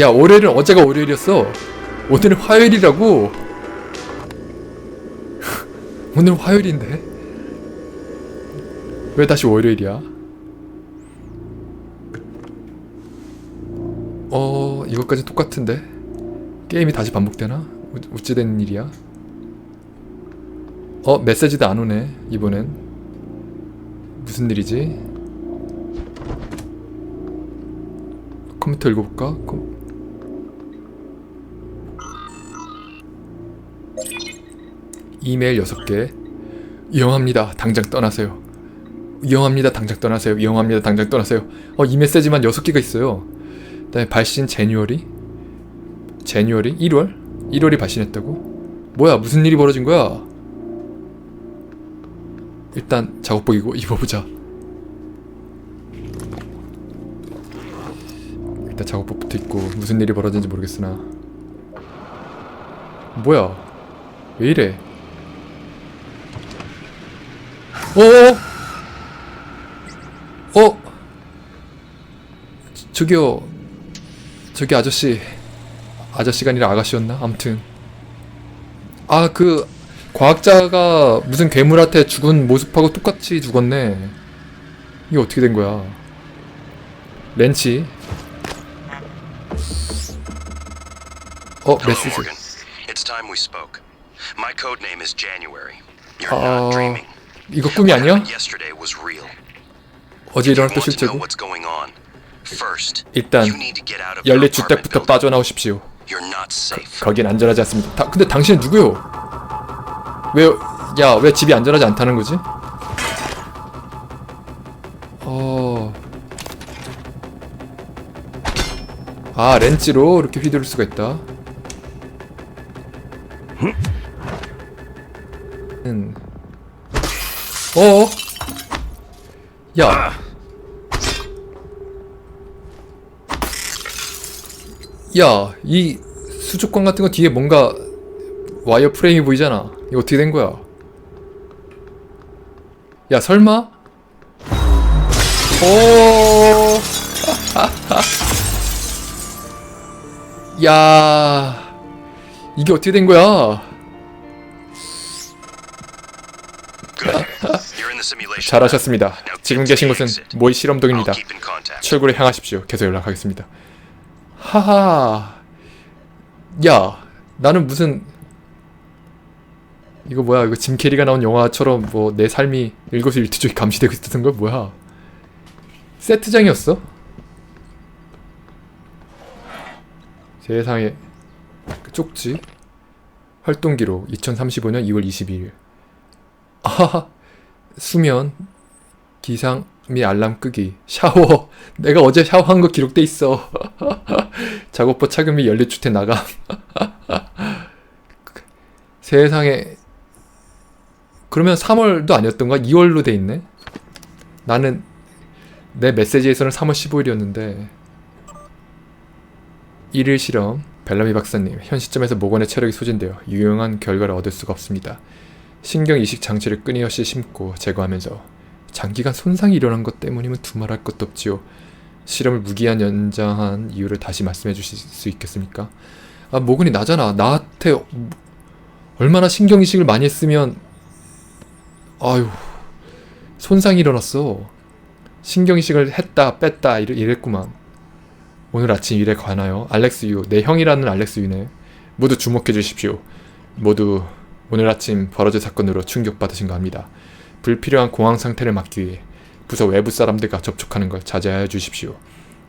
야 월요일은 어제가 월요일이었어. 오늘은 화요일이라고. 오늘 화요일인데? 왜 다시 월요일이야? 어 이것까지 똑같은데? 게임이 다시 반복되나? 어- 어찌된 일이야? 어 메시지도 안 오네 이번엔. 무슨 일이지? 컴퓨터 읽어볼까? 컴... 이메일 6개. 위험합니다. 당장 떠나세요. 위험합니다. 당장 떠나세요. 위험합니다. 당장 떠나세요. 어 이 메시지만 6개가 있어요. 그다음에 발신 제뉴얼이? 제뉴얼이? 1월? 1월이 발신했다고? 뭐야 무슨 일이 벌어진 거야? 일단 작업복 이고 입어보자. 일단 작업복부터 입고 무슨 일이 벌어진지 모르겠으나. 뭐야? 왜 이래 어? 어? 저- 저기요 저기 아저씨 아저씨가 아니라 아가씨였나? 암튼 아 그 과학자가 무슨 괴물한테 죽은 모습하고 똑같이 죽었네 이게 어떻게 된 거야 렌치 어 Hello, 메시지 Morgan. It's time we spoke. My code name is January. You're 어 not dreaming. 이거 꿈이 아니야? 어제 일어났던 실제고 일단 apartment 주택부터. 빠져나오십시오 safe. 거긴 안전하지 않습니다. 다, 근데 당신은 누구요? 왜, 야, 왜 집이 안전하지 않다는 거지? 어. 아, 렌치로 이렇게 휘두를 수가 있다. 음. 어? 야. 야, 이 수족관 같은 거 뒤에 뭔가 와이어 프레임이 보이잖아. 이거 어떻게 된 거야? 야, 설마? 오. 야. 이게 어떻게 된 거야? 잘하셨습니다. 지금 계신 곳은 모의 실험동입니다. 출구를 향하십시오. 계속 연락하겠습니다. 하하. 야, 나는 무슨 이거 뭐야? 이거 짐 캐리가 나온 영화처럼 뭐 내 삶이 일거수일투족이 감시되고 있었던 거 뭐야? 세트장이었어? 세상에 그 쪽지 활동 기록 2035년 2월 22일. 아하하. 수면 기상 미 알람 끄기. 샤워. 내가 어제 샤워한 거 기록돼 있어. 작업복 착용 및 연립주택 나감. 세상에. 그러면 3월도 아니었던가 2월로 돼 있네? 나는 내 메시지에서는 3월 15일이었는데 1일 실험 벨라미 박사님 현 시점에서 모건의 체력이 소진되어 유용한 결과를 얻을 수가 없습니다 신경 이식 장치를 끊임없이 심고 제거하면서 장기간 손상이 일어난 것 때문이면 두말할 것도 없지요. 실험을 무기한 연장한 이유를 다시 말씀해 주실 수 있겠습니까? 아, 모근이 나잖아. 나한테 얼마나 신경 이식을 많이 했으면 아유 손상이 일어났어. 신경 이식을 했다 뺐다 이랬구만. 오늘 아침 일에 관하여 알렉스 유, 내 형이라는 알렉스 유네. 모두 주목해 주십시오. 모두 오늘 아침 벌어진 사건으로 충격받으신가 합니다. 불필요한 공황 상태를 막기 위해 부서 외부 사람들과 접촉하는 걸 자제하여 주십시오.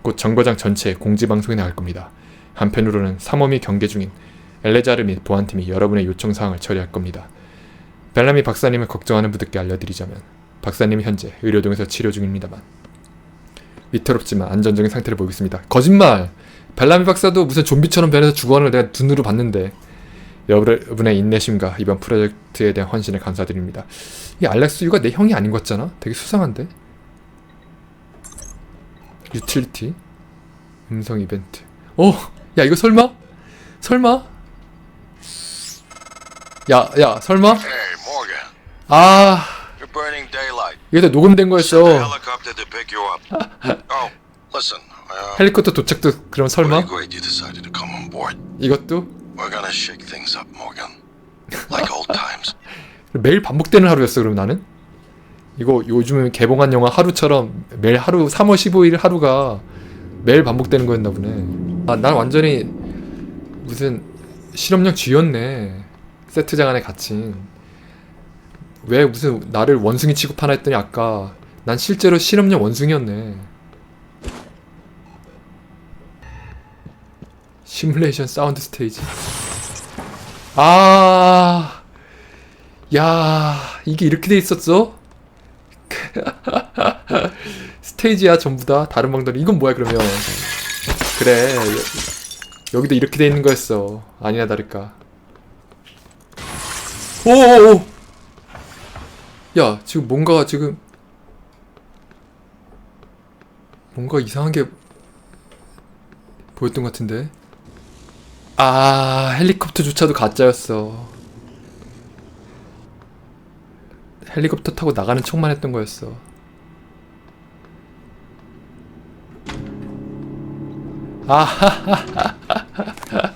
곧 정거장 전체에 공지 방송이 나갈 겁니다. 한편으로는 삼엄히 경계 중인 엘레자르 및 보안팀이 여러분의 요청 사항을 처리할 겁니다. 벨라미 박사님을 걱정하는 분들께 알려드리자면 박사님은 현재 의료동에서 치료 중입니다만 위태롭지만 안전적인 상태를 보이고 있습니다. 거짓말! 벨라미 박사도 무슨 좀비처럼 변해서 죽어가는 걸 내가 눈으로 봤는데 여러분의 인내심과 이번 프로젝트에 대한 헌신에 감사드립니다. 이 알렉스 유가 내 형이 아닌 것 같잖아? 되게 수상한데? 유틸리티 음성 이벤트 오! 야 이거 설마? 설마? 야, 야, 설마? 아. 이게 다 녹음된 거였어. oh, 헬리콥터 도착도 그럼 설마? 이것도? We're gonna shake things up, Morgan. Like old times. 매일 반복되는 하루였어 그럼 나는? 이거 요즘 개봉한 영화 하루처럼 매일 하루 3월 15일 하루가 매일 반복되는 거였나 보네 아 난 완전히 무슨 실험용 쥐였네 세트장 안에 갇힌 왜 무슨 나를 원숭이 취급하나 했더니 아까 난 실제로 실험용 원숭이였네 시뮬레이션 사운드 스테이지 아 야, 이게 이렇게 돼 있었어? 스테이지야 전부 다 다른 방들 이건 뭐야 그러면? 그래 여, 여기도 이렇게 돼 있는 거였어. 아니나 다를까. 오오오. 야 지금 뭔가 지금 뭔가 이상한 게 보였던 것 같은데. 아 헬리콥터조차도 가짜였어. 헬리콥터 타고 나가는 척만 했던 거였어. 아하하하하.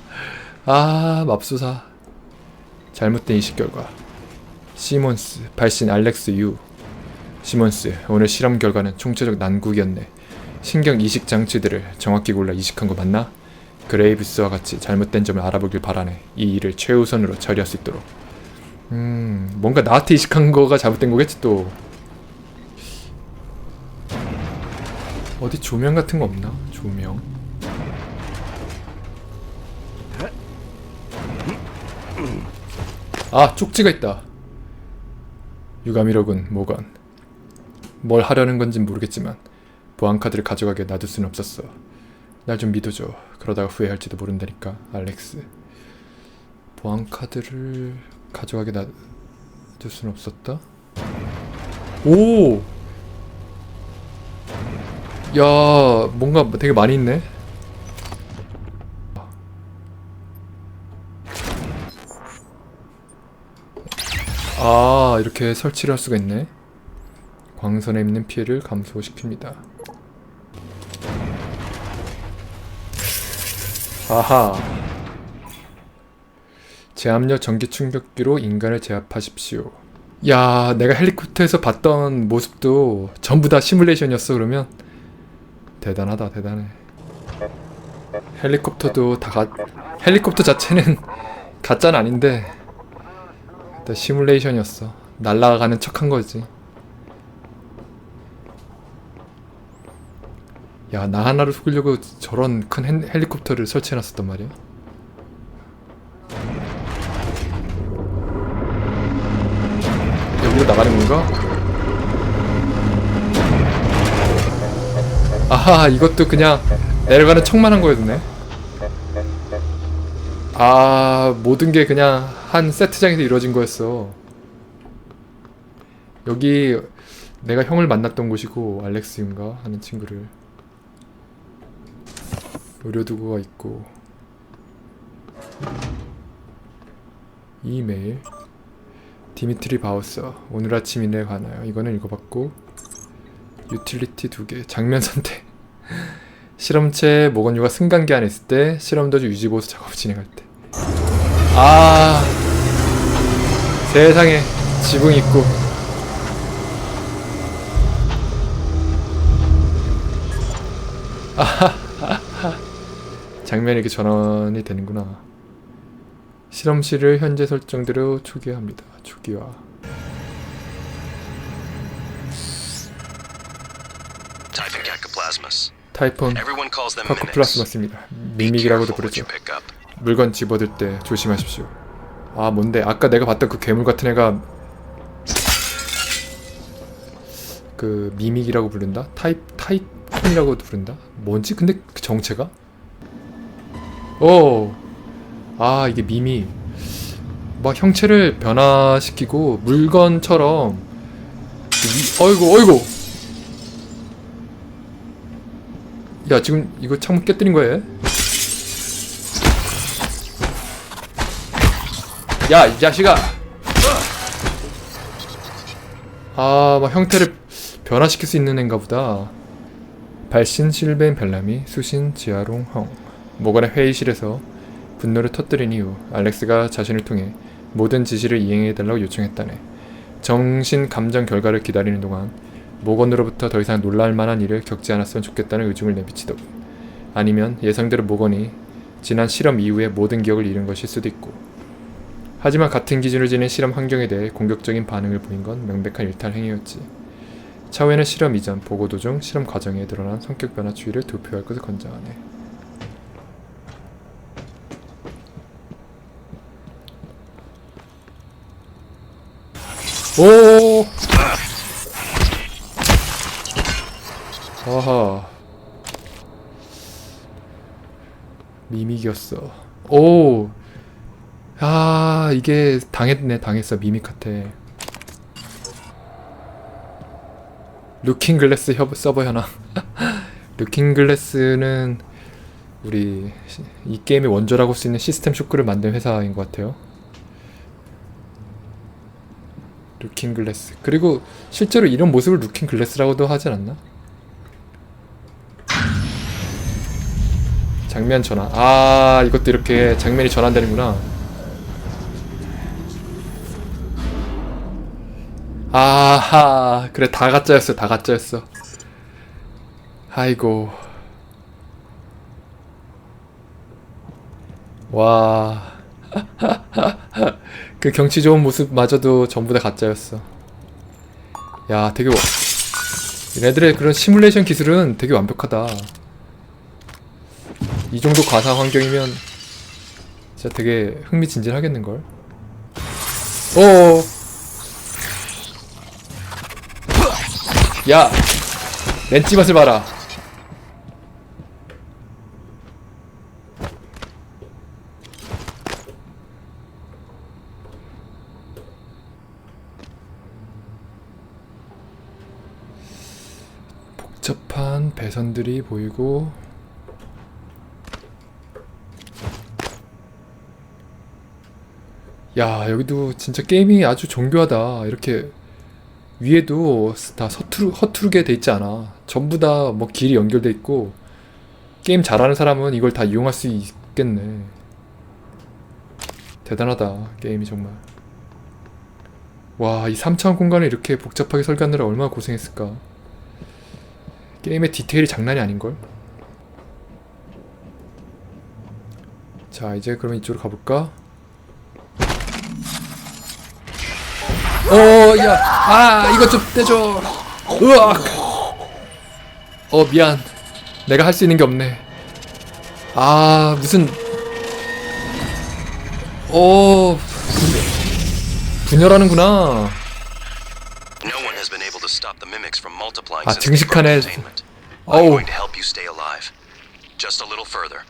아, 맙소사. 잘못된 이식 결과. 시몬스, 발신 알렉스 유. 시몬스, 오늘 실험 결과는 총체적 난국이었네. 신경 이식 장치들을 정확히 골라 이식한 거 맞나? 그레이브스와 같이 잘못된 점을 알아보길 바라네. 이 일을 최우선으로 처리할 수 있도록. 음, 뭔가 나한테 이식한 거가 잘못된 거겠지 또. 어디 조명 같은 거 없나? 조명. 아, 쪽지가 있다. 유감이로군, 모건. 뭘 하려는 건진 모르겠지만 보안카드를 가져가게 놔둘 수는 없었어. 날 좀 믿어줘. 그러다가 후회할지도 모른다니까, 알렉스. 보안 카드를 가져가게 놔둘 수는 없었다? 오! 야, 뭔가 되게 많이 있네? 아, 이렇게 설치를 할 수가 있네. 광선에 있는 피해를 감소시킵니다. 아하. 제압력 전기 충격기로 인간을 제압하십시오. 야, 내가 헬리콥터에서 봤던 모습도 전부 다 시뮬레이션이었어, 그러면? 대단하다, 대단해. 헬리콥터도 다 가, 헬리콥터 자체는 가짜는 아닌데, 일단 시뮬레이션이었어. 날아가는 척한 거지. 야, 나 하나를 속이려고 저런 큰 헬- 헬리콥터를 설치해놨었단 말이야. 여기로 나가는 건가? 아하, 이것도 그냥 내려가는 척만 한 거였네. 아, 모든 게 그냥 한 세트장에서 이루어진 거였어. 여기 내가 형을 만났던 곳이고 알렉스인가 하는 친구를 의료도구가 있고. 이메일. 디미트리 바우서. 오늘 아침 일에 관하여. 이거는 읽어봤고. 유틸리티 두 개. 장면 선택. 실험체 모건류가 승강기 안에 있을 때 실험 도중 유지보수 작업을 진행할 때 아. 세상에. 지붕 있고 장면이 이렇게 전환이 되는구나 실험실을 현재 설정대로 초기화합니다 초기화. 타이폰. 카코플라스마스입니다 미믹이라고도 부르죠. 물건 집어들 때 조심하십시오. 아 뭔데? 아까 내가 봤던 그 괴물 같은 애가 그 미믹이라고 부른다? 타입 타입콘이라고도 부른다? 뭔지? 근데 그 정체가? 오, 아 이게 미믹. 막 형체를 변화시키고 물건처럼 이, 어이구 어이구. 야 지금 이거 창문 깨뜨린 거야? 야, 이 자식아! 아, 막 형태를 변화시킬 수 있는 애인가 보다. 발신 실벤 벨라미, 수신 지아롱 헝. 모건의 회의실에서 분노를 터뜨린 이후 알렉스가 자신을 통해 모든 지시를 이행해달라고 요청했다네. 정신 감정 결과를 기다리는 동안 모건으로부터 더 이상 놀랄 만한 일을 겪지 않았으면 좋겠다는 의중을 내비치더군. 아니면 예상대로 모건이 지난 실험 이후에 모든 기억을 잃은 것일 수도 있고. 하지만 같은 기준을 지닌 실험 환경에 대해 공격적인 반응을 보인 건 명백한 일탈 행위였지. 차후에는 실험 이전, 보고 도중, 실험 과정에 드러난 성격 변화 추이를 도표할 것을 권장하네. 오! 아하. 미믹이었어. 오! 아, 이게 당했네, 당했어, 미믹한테. 루킹 글래스 협, 서버 현황. 루킹 글래스는 우리 시- 이 게임의 원조라고 할 수 있는 시스템 쇼크를 만든 회사인 것 같아요. 루킹 글래스. 그리고 실제로 이런 모습을 루킹 글래스라고도 하지 않았나? 장면 전환. 아, 이것도 이렇게 장면이 전환되는구나. 아하, 그래 다 가짜였어, 다 가짜였어. 아이고. 와. 그 경치 좋은 모습마저도 전부 다 가짜였어. 야, 되게 와- 얘네들의 그런 시뮬레이션 기술은 되게 완벽하다. 이 정도 가상 환경이면 진짜 되게 흥미진진하겠는걸? 오. 야, 렌치 맛을 봐라. 배선들이 보이고 야 여기도 진짜 게임이 아주 정교하다. 이렇게 위에도 다 서투르, 허투르게 돼 있지 않아. 전부 다 뭐 길이 연결돼 있고 게임 잘하는 사람은 이걸 다 이용할 수 있겠네. 대단하다 게임이 정말. 와 이 3차원 공간을 이렇게 복잡하게 설계하느라 얼마나 고생했을까 게임의 디테일이 장난이 아닌걸? 자 이제 그러면 이쪽으로 가볼까? 어, 야, 아, 이것 좀 떼줘. 으악. 어, 미안. 내가 할 수 있는 게 없네. 아, 무슨. 어, 분열하는구나. 아, 증식하네. I'm going to help you stay alive. Just a little further.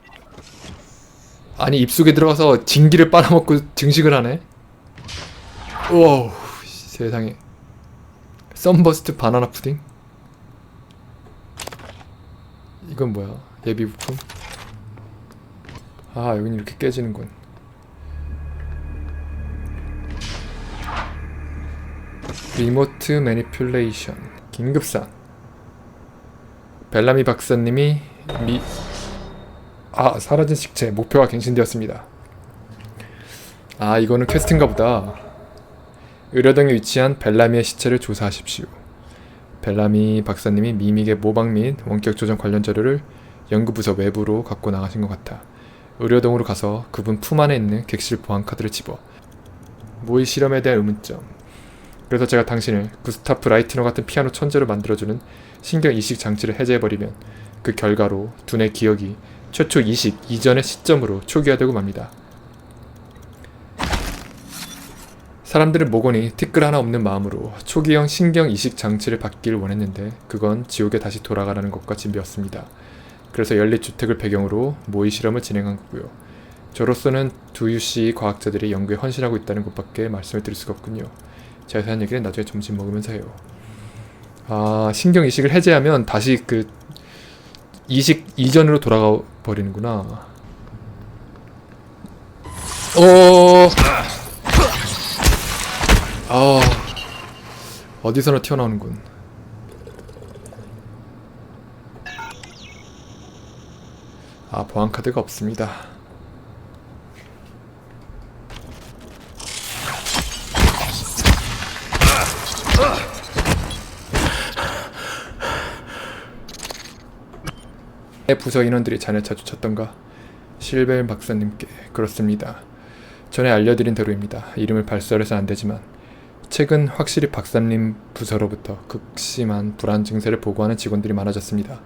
아니 입속에 들어가서 진기를 빨아먹고 증식을 하네. 우와, 세상에. 썬버스트 바나나 푸딩? 이건 뭐야? 예비 부품? 아, 여긴 이렇게 깨지는군. 리모트 매니플레이션 긴급상 벨라미 박사님이 미 아 사라진 식체 목표가 갱신되었습니다. 아 이거는 퀘스트인가 보다. 의료동에 위치한 벨라미의 시체를 조사하십시오. 벨라미 박사님이 미믹의 모방 및 원격 조정 관련 자료를 연구부서 외부로 갖고 나가신 것 같아. 의료동으로 가서 그분 품 안에 있는 객실 보안 카드를 집어 모의 실험에 대한 의문점. 그래서 제가 당신을 구스타프 라이트너 같은 피아노 천재로 만들어주는 신경 이식 장치를 해제해버리면 그 결과로 두뇌 기억이 최초 이식 이전의 시점으로 초기화되고 맙니다. 사람들은 모건이 티끌 하나 없는 마음으로 초기형 신경 이식 장치를 받기를 원했는데 그건 지옥에 다시 돌아가라는 것과 진비였습니다. 그래서 연립주택을 배경으로 모의 실험을 진행한 거고요. 저로서는 두유 씨 과학자들이 연구에 헌신하고 있다는 것밖에 말씀을 드릴 수가 없군요. 자세한 얘기는 나중에 점심 먹으면서 해요. 아 신경 이식을 해제하면 다시 그 이식 이전으로 돌아가 버리는구나. 어. 아. 어디서나 튀어나오는군. 아 보안 카드가 없습니다. 부서 인원들이 자네 자주 찾던가 실벨 박사님께 그렇습니다. 전에 알려드린 대로입니다. 이름을 발설해서 안 되지만 최근 확실히 박사님 부서로부터 극심한 불안 증세를 보고하는 직원들이 많아졌습니다.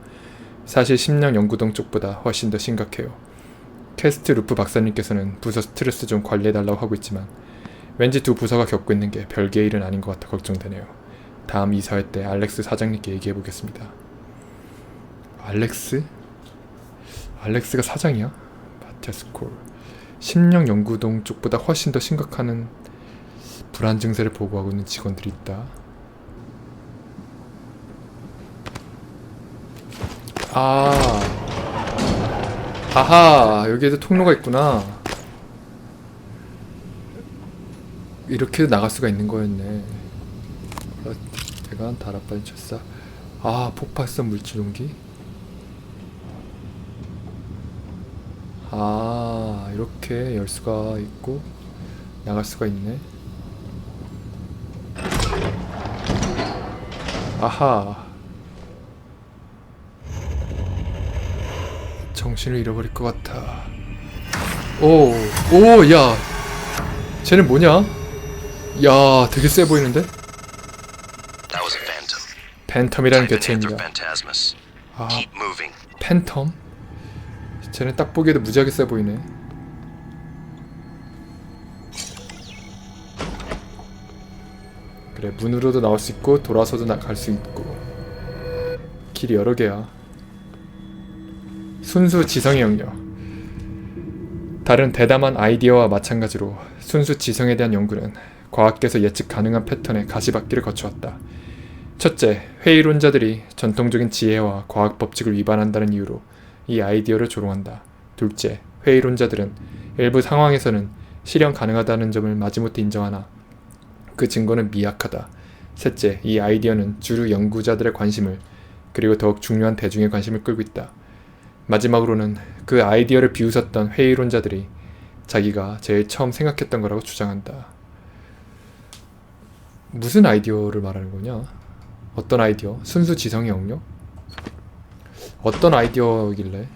사실 심령 연구동 쪽보다 훨씬 더 심각해요. 캐스트 루프 박사님께서는 부서 스트레스 좀 관리해달라고 하고 있지만 왠지 두 부서가 겪고 있는 게 별개의 일은 아닌 것 같아 걱정되네요. 다음 이사회 때 알렉스 사장님께 얘기해 보겠습니다. 알렉스? 알렉스가 사장이야? 마티아스콜 심령 연구동 쪽보다 훨씬 더 심각한 불안 증세를 보고하고 있는 직원들이 있다. 아, 아하, 여기에도 통로가 있구나. 이렇게 나갈 수가 있는 거였네. 어, 내가 다락발 쳤어. 아, 폭발성 물질 용기. 아, 이렇게 열 수가 있고 나갈 수가 있네. 아하. 정신을 잃어버릴 것 같아. 오, 오, 야. 쟤는 뭐냐? 야, 되게 세 보이는데? 팬텀이라는 개체입니다. 아. 팬텀? 쟤는 딱 보기에도 무지하게 세 보이네. 그래, 문으로도 나올 수 있고 돌아서도 갈수 있고 길이 여러 개야. 순수 지성의 영역. 다른 대담한 아이디어와 마찬가지로 순수 지성에 대한 연구는 과학계에서 예측 가능한 패턴의 가시밭길을 거쳐왔다. 첫째, 회의론자들이 전통적인 지혜와 과학 법칙을 위반한다는 이유로 이 아이디어를 조롱한다. 둘째, 회의론자들은 일부 상황에서는 실현 가능하다는 점을 마지못해 인정하나 그 증거는 미약하다. 셋째, 이 아이디어는 주류 연구자들의 관심을 그리고 더욱 중요한 대중의 관심을 끌고 있다. 마지막으로는 그 아이디어를 비웃었던 회의론자들이 자기가 제일 처음 생각했던 거라고 주장한다. 무슨 아이디어를 말하는 거냐? 어떤 아이디어? 순수 지성의 영역? 어떤 아이디어길래?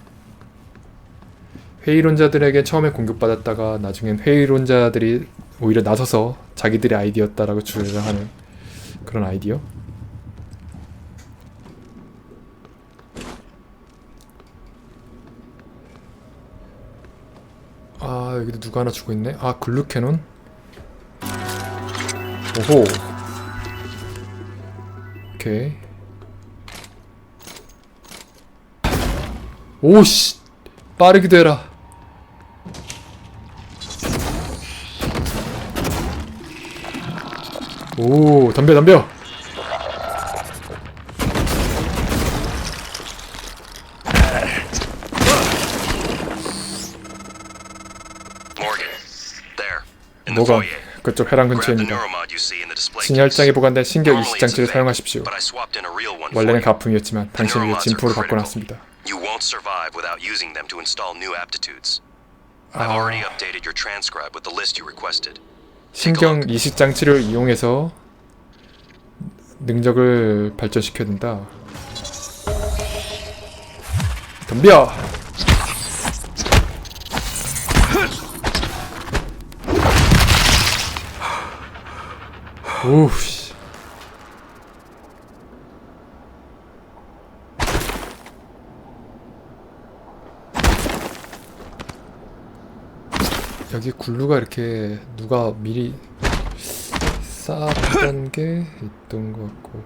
회의론자들에게 처음에 공격받았다가 나중엔 회의론자들이 오히려 나서서 자기들의 아이디어였다라고 주장하는 그런 아이디어? 아 여기도 누가 하나 주고 있네. 아 글루캐논? 오호. 오케이. 오씨 빠르기도 해라. 오 덤벼 덤벼. Foyer. 그쪽 the 근처입니다. 진열장에. 보관된 신경 이식 장치를 사용하십시오. 원래는. 가품이었지만 당신을 위해 진품으로. 바꿔놨습니다. You won't survive without using them to install new aptitudes. I've 아. already updated your transcribe with the list you requested. 신경 이식 장치를 이용해서 능력을 발전시켜야 된다. 덤벼! 오우 여기 굴루가 이렇게 누가 미리 쌓았던 게 있던 것 같고.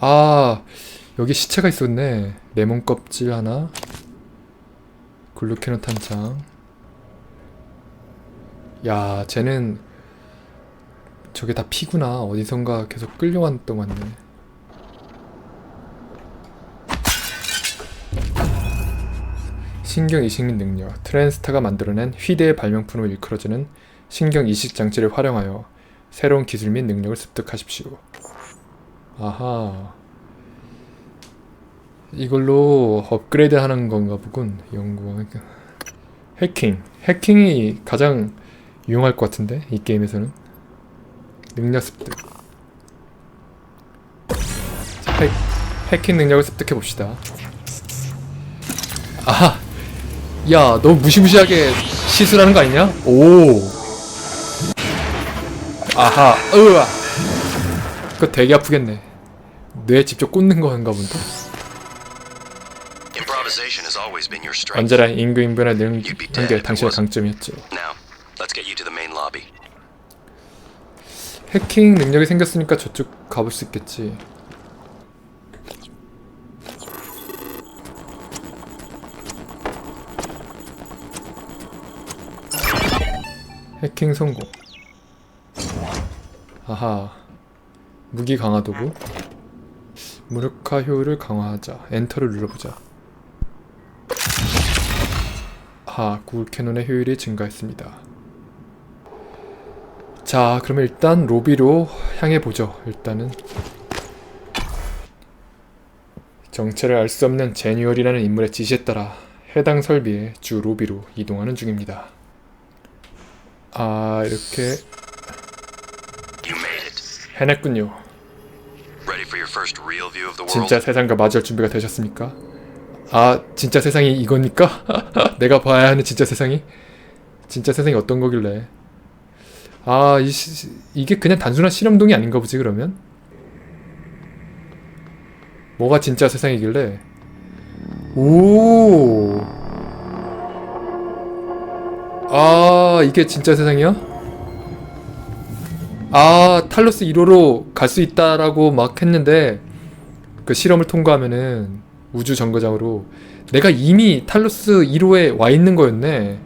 아 여기 시체가 있었네. 레몬 껍질 하나. 글루케논 탄창 야 쟤는 저게 다 피구나. 어디선가 계속 끌려왔던 것 같네 신경 이식 능력 트랜스타가 만들어낸 휘대의 발명품으로 일컬어지는 신경 이식 장치를 활용하여 새로운 기술 및 능력을 습득하십시오. 아하. 이걸로 업그레이드 하는 건가 보군. 연구. 해킹. 해킹이 가장 유용할 것 같은데 이 게임에서는 능력 습득. 자, 해, 해킹 능력을 습득해 봅시다. 아하. 야, 너 무시무시하게 시술하는 거 아니냐? 오. 아하. 으아. 그거 되게 아프겠네. 뇌에 직접 꽂는 거인가 본데. 언제나 임금인분의 능한 게 당신의 강점이었죠. 해킹 능력이 생겼으니까 저쪽 가볼 수 있겠지. 해킹 성공. 아하. 무기 강화 도구. 무력화 효율을 강화하자. 엔터를 눌러보자. 아하, 구울 캐논의 효율이 증가했습니다. 자, 그러면 일단 로비로 향해 보죠. 일단은 정체를 알 수 없는 제뉴얼이라는 인물의 지시에 따라 해당 설비의 주 로비로 이동하는 중입니다. 아, 이렇게. 해냈군요. 진짜 세상과 마주할 준비가 되셨습니까? 아, 진짜 세상이 이겁니까? 내가 봐야 하는 진짜 세상이? 진짜 세상이 어떤 거길래? 아, 이, 시- 이게 그냥 단순한 실험동이 아닌가 보지, 그러면? 뭐가 진짜 세상이길래? 오! 아, 이게 진짜 세상이야? 아, 탈로스 1호로 갈 수 있다라고 막 했는데, 그 실험을 통과하면은 우주 정거장으로 내가 이미 탈로스 1호에 와 있는 거였네.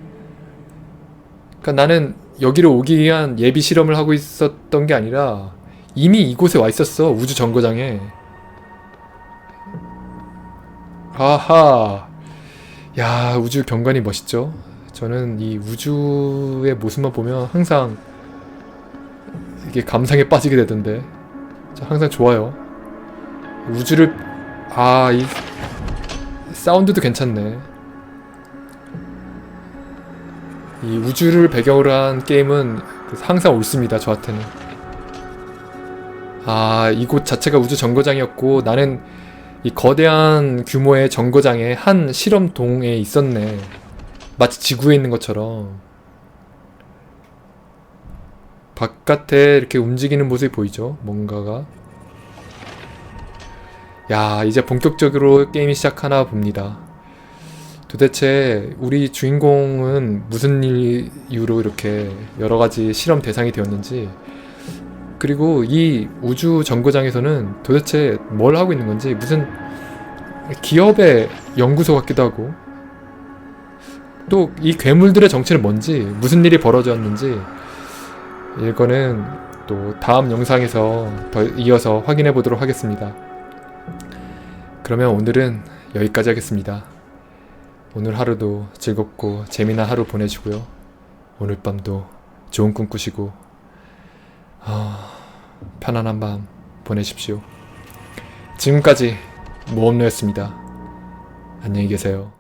그러니까 나는 여기로 오기 위한 예비 실험을 하고 있었던 게 아니라 이미 이곳에 와 있었어 우주 정거장에. 아하. 야 우주 경관이 멋있죠. 저는 이 우주의 모습만 보면 항상 이게 감상에 빠지게 되던데. 저 항상 좋아요. 우주를 아 이 사운드도 괜찮네. 이 우주를 배경으로 한 게임은 항상 옳습니다 저한테는. 아 이곳 자체가 우주 정거장이었고 나는 이 거대한 규모의 정거장의 한 실험동에 있었네. 마치 지구에 있는 것처럼. 바깥에 이렇게 움직이는 모습이 보이죠? 뭔가가. 야, 이제 본격적으로 게임이 시작하나 봅니다. 도대체 우리 주인공은 무슨 이유로 이렇게 여러 가지 실험 대상이 되었는지, 그리고 이 우주 정거장에서는 도대체 뭘 하고 있는 건지, 무슨 기업의 연구소 같기도 하고, 또 이 괴물들의 정체는 뭔지, 무슨 일이 벌어졌는지, 이거는 또 다음 영상에서 더 이어서 확인해 보도록 하겠습니다. 그러면 오늘은 여기까지 하겠습니다. 오늘 하루도 즐겁고 재미난 하루 보내시고요. 오늘 밤도 좋은 꿈 꾸시고 아, 편안한 밤 보내십시오. 지금까지 모험노였습니다. 안녕히 계세요.